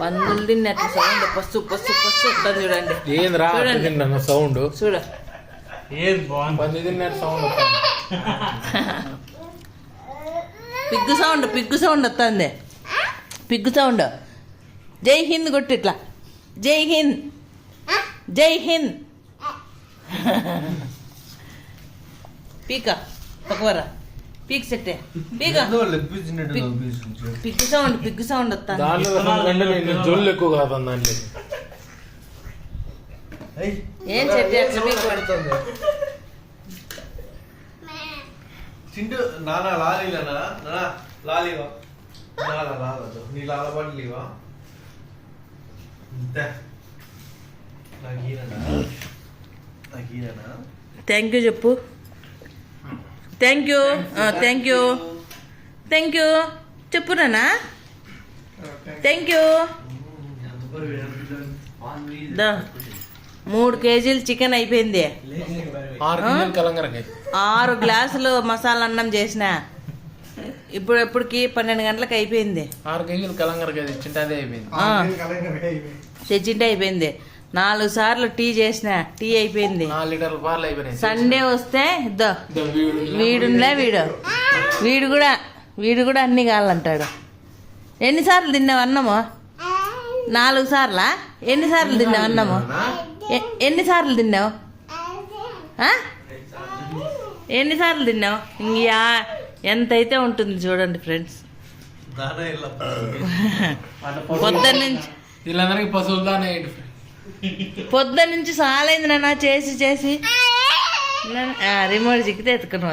పందులు తిన్నట్టు sound pus pus pus వస్తుంది చూడండి. ఏంద్రా చూడండి. తిన్న సౌండ్? చూడ. ఏది బాగుంది? పంది తిన్నట్టు సౌండ్ వస్తుంది. పిగ్గు సౌండ్ పిగ్గు సౌండ్ వస్తుంది. Pig sound. జై హింద్ కొట్టు ఇట్లా. జై హింద్. జై హింద్. పీక పక్కవరా పీక్ సెట్టే. పీక? పిగ్గు సౌండ్ పిగ్గు సౌండ్ నేను జొల్లు ఎక్కువ కాదు దాంట్లో. ఏం చెట్టు అట్లా పీక్ చింటూ నానా లాలీలనా నానా? లాలీవా? నాలా లాలదు నీ లాల పడలేవా నాకు నాకు థ్యాంక్ యూ చెప్పు. Thank you thank you thank you చెప్పు నానా థ్యాంక్ యూ మూడు కేజీలు చికెన్ అయిపోయింది. ఆరు గ్లాసులు మసాలా అన్నం చేసిన. ఇప్పుడు ఎప్పటికి పన్నెండు గంటలకు అయిపోయింది. ఆరు కేజీలు కలంగరకాయ తెచ్చింటే అదే అయిపోయింది. తెచ్చింటే అయిపోయింది. నాలుగు సార్లు టీ చేసిన టీ అయిపోయింది. సండే వస్తే ఇద్దో ఇదో వీడు వీడు. వీడు కూడా వీడు కూడా అన్ని కావాలంటాడు. ఎన్నిసార్లు తిన్నావు అన్నము? నాలుగు సార్లా? ఎన్నిసార్లు తిన్నావు అన్నము? ఎన్నిసార్లు తిన్నావు? ఎన్నిసార్లు తిన్నావు? ఇంక ఎంతైతే ఉంటుంది చూడండి ఫ్రెండ్స్. పొద్దున్న నుంచి వీళ్ళందరికీ పశువులు దానే పొద్దున్న నుంచి సాలైంది నాన్న చేసి చేసి. రిమోట్ చిక్కితే ఎత్తుకుని